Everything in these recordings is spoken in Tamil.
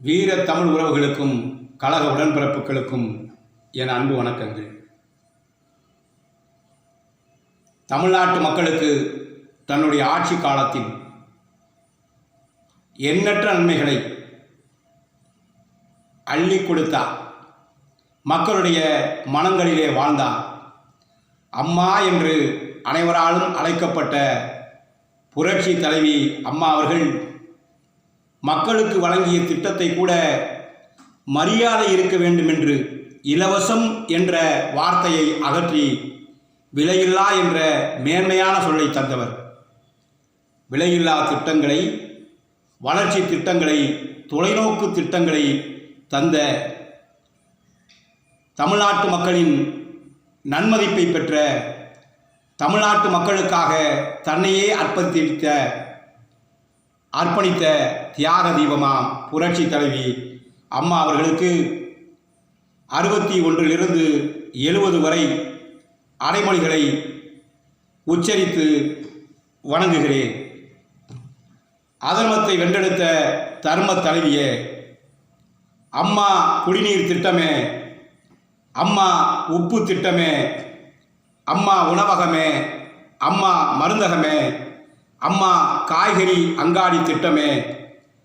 வீர தமிழ் உறவுகளுக்கும் கழக உடன்பிறப்புகளுக்கும் என் அன்பு வணக்கங்கள். தமிழ்நாட்டு மக்களுக்கு தன்னுடைய ஆட்சி காலத்தில் எண்ணற்ற நன்மைகளை அள்ளி கொடுத்தார் மக்களுடைய மனங்களிலே வாழ்ந்தார் அம்மா என்று அனைவராலும் அழைக்கப்பட்ட புரட்சி தலைவி அம்மா அவர்கள் மக்களுக்கு வழங்கிய திட்டத்தை கூட மரியாதை இருக்க வேண்டும் என்று இலவசம் என்ற வார்த்தையை அகற்றி விலையில்லா என்ற மேன்மையான சொல்லை தந்தவர். விலையில்லா திட்டங்களை வளர்ச்சி திட்டங்களை தொலைநோக்கு திட்டங்களை தந்த தமிழ்நாட்டு மக்களின் நன்மதிப்பை பெற்ற தமிழ்நாட்டு மக்களுக்காக தன்னையே அர்ப்பணித்த அர்ப்பணித்த தியாக தீபமாம் புரட்சி தலைவி. அம்மா அவர்களுக்கு அறுபத்தி ஒன்றிலிருந்து எழுபது வரை அடைமொழிகளை உச்சரித்து வணங்குகிறேன். அதர்மத்தை வென்றெடுத்த தர்ம தலைவியே அம்மா குடிநீர் திட்டமே அம்மா உப்பு திட்டமே அம்மா உணவகமே அம்மா மருந்தகமே அம்மா காய்கறி அங்காடி திட்டமே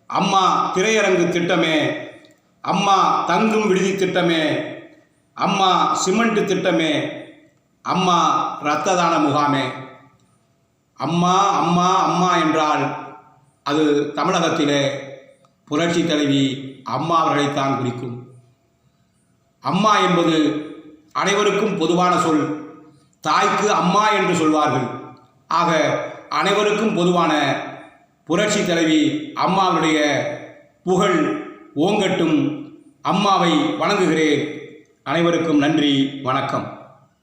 அம்மா திரையரங்கு திட்டமே அம்மா தங்கும் விடுதி திட்டமே அம்மா சிமெண்ட் திட்டமே அம்மா இரத்த தான முகாமே. அம்மா அம்மா அம்மா என்றால் அது தமிழகத்திலே புரட்சி தலைவி அம்மா அவர்களைத்தான் குறிக்கும். அம்மா என்பது அனைவருக்கும் பொதுவான சொல். தாய்க்கு அம்மா என்று சொல்வார்கள். ஆக அனைவருக்கும் பொதுவான புரட்சி தலைவி அம்மாவுடைய புகழ் ஓங்கட்டும். அம்மாவை வணங்குகிறேன். அனைவருக்கும் நன்றி வணக்கம்.